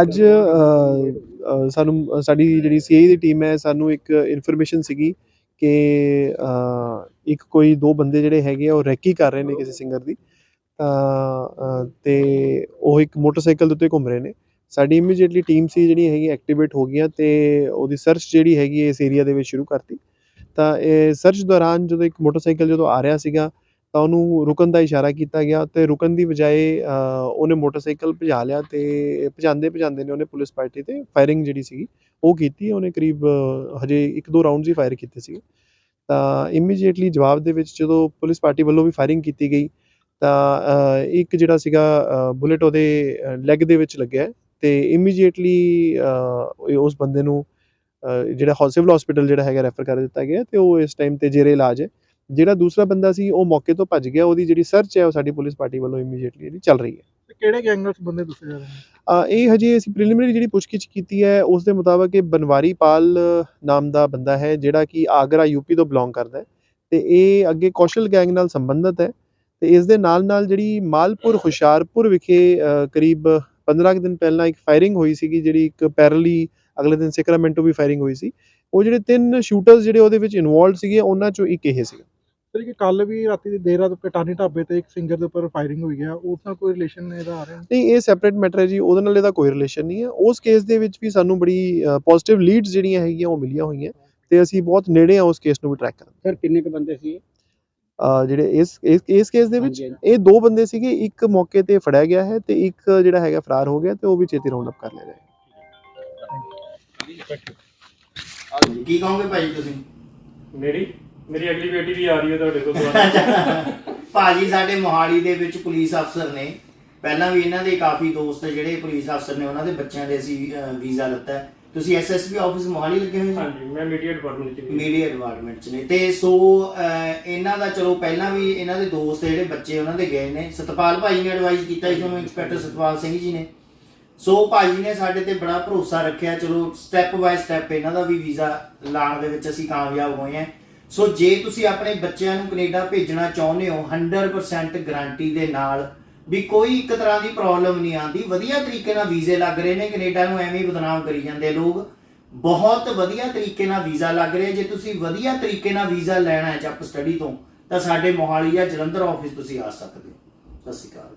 ਅੱਜ ਸਾਨੂੰ ਸਾਡੀ ਜਿਹੜੀ ਸੀਆਈ ਦੀ ਟੀਮ ਹੈ, ਸਾਨੂੰ ਇੱਕ ਇਨਫੋਰਮੇਸ਼ਨ ਸੀਗੀ ਕਿ ਇੱਕ ਕੋਈ ਦੋ ਬੰਦੇ ਜਿਹੜੇ ਹੈਗੇ ਆ, ਉਹ ਰੈਕੀ ਕਰ ਰਹੇ ਨੇ ਕਿਸੇ ਸਿੰਗਰ ਦੀ। ਤਾਂ ਤੇ ਉਹ ਇੱਕ ਮੋਟਰਸਾਈਕਲ ਦੇ ਉੱਤੇ ਘੁੰਮ ਰਹੇ ਨੇ। ਸਾਡੀ ਇਮੀਡੀਏਟਲੀ ਟੀਮ ਸੀ ਜਿਹੜੀ ਹੈਗੀ ਐਕਟੀਵੇਟ ਹੋ ਗਈਆਂ ਤੇ ਉਹਦੀ ਸਰਚ ਜਿਹੜੀ ਹੈਗੀ ਹੈ ਇਸ ਏਰੀਆ ਦੇ ਵਿੱਚ ਸ਼ੁਰੂ ਕਰਤੀ। ਤਾਂ ਇਹ ਸਰਚ ਦੌਰਾਨ ਜਦੋਂ ਇੱਕ ਮੋਟਰਸਾਈਕਲ ਜਦੋਂ ਆ ਰਿਹਾ ਸੀਗਾ ਤਾਂ ਉਹਨੂੰ ਰੁਕਣ ਦਾ ਇਸ਼ਾਰਾ ਕੀਤਾ ਗਿਆ ਅਤੇ ਰੁਕਣ ਦੀ ਬਜਾਏ ਉਹਨੇ ਮੋਟਰਸਾਈਕਲ ਭਜਾ ਲਿਆ ਅਤੇ ਭਜਾਉਂਦੇ ਭਜਾਉਂਦੇ ਨੇ ਉਹਨੇ ਪੁਲਿਸ ਪਾਰਟੀ ਤੇ ਫਾਇਰਿੰਗ ਜਿਹੜੀ ਸੀਗੀ, ਉਹ ਕੀਤੀ ਉਹਨੇ ਕਰੀਬ ਹਜੇ ਇੱਕ ਦੋ ਰਾਊਂਡਸ ਹੀ ਫਾਇਰ ਕੀਤੇ ਸੀ ਤਾਂ ਇਮੀਡੀਏਟਲੀ ਜਵਾਬ ਦੇ ਵਿੱਚ ਜਦੋਂ ਪੁਲਿਸ ਪਾਰਟੀ ਵੱਲੋਂ ਵੀ ਫਾਇਰਿੰਗ ਕੀਤੀ ਗਈ, ਤਾਂ ਇੱਕ ਜਿਹੜਾ ਸੀਗਾ ਬੁਲੇਟ ਉਹਦੇ ਲੈਗ ਦੇ ਵਿੱਚ ਲੱਗਿਆ ਹੈ ਤੇ ਇਮੀਡੀਏਟਲੀ ਉਸ ਬੰਦੇ ਨੂੰ ਜਿਹੜਾ ਸਿਵਲ ਹਸਪੀਟਲ ਜਿਹੜਾ ਹੈਗਾ ਰੈਫਰ ਕਰ ਦਿੱਤਾ ਗਿਆ ਤੇ ਉਹ ਇਸ ਟਾਈਮ ਤੇ ਜੇਰੇ ਇਲਾਜ ਹੈ। ਜਿਹੜਾ ਦੂਸਰਾ ਬੰਦਾ ਸੀ ਉਹ ਮੌਕੇ ਤੋਂ ਭੱਜ ਗਿਆ ਉਹਦੀ ਜਿਹੜੀ ਸਰਚ ਹੈ ਉਹ ਸਾਡੀ ਪੁਲਿਸ ਪਾਰਟੀ ਵੱਲੋਂ ਇਮੀਡੀਏਟਲੀ ਜਿਹੜੀ ਚੱਲ ਰਹੀ ਹੈ। ਕਿਹੜੇ ਗੈਂਗਸ ਬੰਦੇ ਦੱਸੇ ਜਾ ਰਹੇ ਨੇ? ਇਹ ਹਜੇ ਅਸੀਂ ਪ੍ਰੀਲਿਮਿਨਰੀ ਜਿਹੜੀ ਪੁੱਛਗਿੱਛ ਕੀਤੀ ਹੈ ਉਸ ਦੇ ਮੁਤਾਬਕ ਇਹ ਬਨਵਾਰੀ ਪਾਲ ਨਾਮ ਦਾ ਬੰਦਾ ਹੈ ਜਿਹੜਾ ਕਿ ਆਗਰਾ ਯੂਪੀ ਤੋਂ ਬਿਲੋਂਗ ਕਰਦਾ ਹੈ। ਤੇ ਇਹ ਅੱਗੇ ਕੌਸ਼ਲ ਗੈਂਗ ਨਾਲ ਸੰਬੰਧਿਤ ਹੈ। ਤੇ ਇਸ ਦੇ ਨਾਲ ਨਾਲ ਜਿਹੜੀ ਮਾਲਪੁਰ ਹੁਸ਼ਿਆਰਪੁਰ ਵਿਖੇ ਕਰੀਬ 15 ਕੁ ਦਿਨ ਪਹਿਲਾਂ ਇੱਕ ਫਾਇਰਿੰਗ ਹੋਈ ਸੀਗੀ ਜਿਹੜੀ ਇੱਕ ਪੈਰਲੀ ਅਗਲੇ ਦਿਨ ਸੈਕਰਾਮੈਂਟੋ ਵੀ ਫਾਇਰਿੰਗ ਹੋਈ ਸੀ। ਉਹ ਜਿਹੜੇ ਤਿੰਨ ਸ਼ੂਟਰਸ ਜਿਹੜੇ ਉਹਦੇ ਵਿੱਚ ਇਨਵੋਲਡ ਸੀਗੇ ਉਹਨਾਂ ਚੋਂ ਇੱਕ ਇਹ ਸੀਗਾ। ਸਰ ਕਿ ਕੱਲ ਵੀ ਰਾਤੀ ਦੀ ਦੇਰ ਰਾਤ ਕਟਾਨੀ ਢਾਬੇ ਤੇ ਇੱਕ ਸਿੰਗਰ ਦੇ ਉੱਪਰ ਫਾਇਰਿੰਗ ਹੋਈ ਹੈ ਉਸ ਨਾਲ ਕੋਈ ਰਿਲੇਸ਼ਨ ਇਹਦਾ ਆ ਰਿਹਾ ਨਹੀਂ ਇਹ ਸੈਪਰੇਟ ਮੈਟਰ ਹੈ ਜੀ ਉਹਦੇ ਨਾਲ ਇਹਦਾ ਕੋਈ ਰਿਲੇਸ਼ਨ ਨਹੀਂ ਹੈ। ਉਸ ਕੇਸ ਦੇ ਵਿੱਚ ਵੀ ਸਾਨੂੰ ਬੜੀ ਪੋਜ਼ਿਟਿਵ ਲੀਡਸ ਜਿਹੜੀਆਂ ਹੈਗੀਆਂ ਉਹ ਮਿਲੀਆਂ ਹੋਈਆਂ। ਤੇ ਅਸੀਂ ਬਹੁਤ ਨੇੜੇ ਆ ਉਸ ਕੇਸ ਨੂੰ ਵੀ ਟਰੈਕ ਕਰਨ। ਸਰ ਕਿੰਨੇ ਕੁ ਬੰਦੇ ਸੀ ਜਿਹੜੇ ਇਸ ਇਸ ਕੇਸ ਦੇ ਵਿੱਚ ਇਹ ਦੋ ਬੰਦੇ ਸੀਗੇ ਇੱਕ ਮੌਕੇ ਤੇ ਫੜਿਆ ਗਿਆ ਹੈ ਤੇ ਇੱਕ ਜਿਹੜਾ ਹੈਗਾ ਫਰਾਰ ਹੋ ਗਿਆ ਤੇ ਉਹ ਵੀ ਛੇਤੀ ਰਾਉਂਡ ਅਪ ਕਰ ਲਿਆ ਜਾਏਗਾ ਕੀ ਕਹੋਗੇ ਭਾਈ ਤੁਸੀਂ? ਮੇਰੀ? ਮੇਰੀ ਅਗਲੀ ਬੇਟੀ ਵੀ ਆ ਰਹੀ ਹੈ ਤੁਹਾਡੇ ਕੋਲ ਭਾਜੀ ਸਾਡੇ ਮੋਹਾਲੀ ਦੇ ਵਿੱਚ ਪੁਲਿਸ ਅਫਸਰ ਨੇ ਪਹਿਲਾਂ ਵੀ ਇਹਨਾਂ ਦੇ ਕਾਫੀ ਦੋਸਤ ਜਿਹੜੇ ਪੁਲਿਸ ਅਫਸਰ ਨੇ ਉਹਨਾਂ ਦੇ ਬੱਚਿਆਂ ਦੇ ਅਸੀਂ ਵੀਜ਼ਾ ਲਿੱਤਾ ਹੈ। ਤੁਸੀਂ ਐਸਐਸਪੀ ਆਫਿਸ ਮੋਹਾਲੀ ਲੱਗੇ ਹੋਏ ਹਾਂਜੀ ਮੈਂ ਮੀਡੀਆ ਡਿਪਾਰਟਮੈਂਟ ਚ ਮੀਡੀਆ ਡਿਪਾਰਟਮੈਂਟ ਚ ਨੇ। ਤੇ ਸੋ ਇਹਨਾਂ ਦਾ ਚਲੋ ਪਹਿਲਾਂ ਵੀ ਇਹਨਾਂ ਦੇ ਦੋਸਤ ਜਿਹੜੇ ਬੱਚੇ ਉਹਨਾਂ ਦੇ ਗਏ ਨੇ। ਸਤਪਾਲ ਭਾਈ ਨੇ ਐਡਵਾਈਸ ਕੀਤਾ ਸੀ ਤੁਹਾਨੂੰ ਇੰਸਪੈਕਟਰ ਸਤਪਾਲ ਸਿੰਘ ਜੀ ਨੇ। ਸੋ ਭਾਜੀ ਨੇ ਸਾਡੇ ਤੇ ਬੜਾ ਭਰੋਸਾ ਰੱਖਿਆ। ਚਲੋ ਸਟੈਪ ਬਾਏ ਸਟੈਪ ਇਹਨਾਂ ਦਾ ਵੀ ਵੀਜ਼ਾ ਲਾਉਣ ਦੇ ਵਿੱਚ ਅਸੀਂ ਕਾਮਯਾਬ ਹੋਏ ਹਾਂ। ਸੋ ਜੇ ਤੁਸੀਂ ਆਪਣੇ ਬੱਚਿਆਂ ਨੂੰ ਕੈਨੇਡਾ ਭੇਜਣਾ ਚਾਹੁੰਦੇ ਹੋ 100% ਗਾਰੰਟੀ ਦੇ ਨਾਲ ਵੀ ਕੋਈ ਇੱਕ ਤਰ੍ਹਾਂ ਦੀ ਪ੍ਰੋਬਲਮ ਨਹੀਂ ਆਂਦੀ ਵਧੀਆ ਤਰੀਕੇ ਨਾਲ ਵੀਜ਼ੇ ਲੱਗ ਰਹੇ ਨੇ, ਕੈਨੇਡਾ ਨੂੰ ਐਵੇਂ ਬਦਨਾਮ ਕਰੀ ਜਾਂਦੇ ਲੋਕ। ਬਹੁਤ ਵਧੀਆ ਤਰੀਕੇ ਨਾਲ ਵੀਜ਼ਾ ਲੱਗ ਰਿਹਾ। ਜੇ ਤੁਸੀਂ ਵਧੀਆ ਤਰੀਕੇ ਨਾਲ ਵੀਜ਼ਾ ਲੈਣਾ ਹੈ ਜੱਪ ਸਟੱਡੀ ਤੋਂ, ਤਾਂ ਸਾਡੇ ਮੋਹਾਲੀ ਜਾਂ ਜਲੰਧਰ ਆਫਿਸ ਤੁਸੀਂ ਆ ਸਕਦੇ ਹੋ। ਸਤਿ ਸ਼੍ਰੀ ਅਕਾਲ